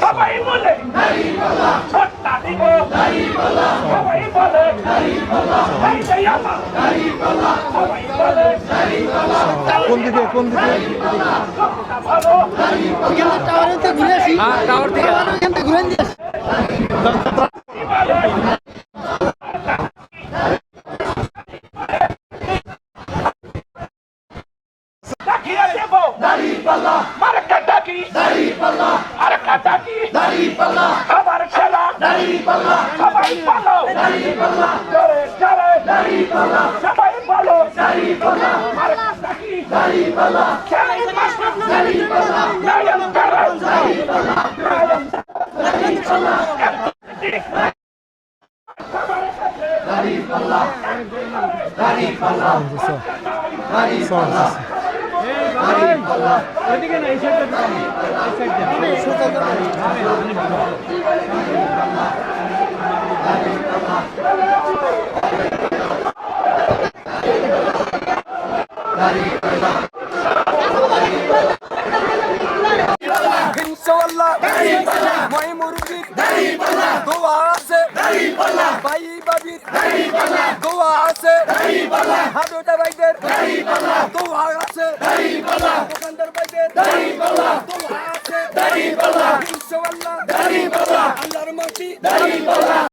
সবাই বলো ভোটটা দিব সবাই বলে। এই যে আমার সবাই বলে কোন দিকে কোন দিকে? সবটা থেকে ঘুরে আসি। টাওয়ার থেকে। ঘুরে দিয়ে মার্কা ডাকি। মার্কা ডাকি। খাবার খেলা। সবাই বলো জোরে জোরে। সবাই বলো মার্কা ডাকি। খেলাই মাস্টার নায়ক কারা নায়ক ইনশাআল্লাহ মই মুরগির দোয়া আছে। ভাই বাবির দোয়া আছে। ভাই আছে। দাড়িপাল্লা। দোকানদার বাইতে দাড়িপাল্লা। তোলা আছে। দাড়িপাল্লা। ইনশাআল্লাহ। দাড়িপাল্লা। আল্লাহর মাটি। দাড়িপাল্লা।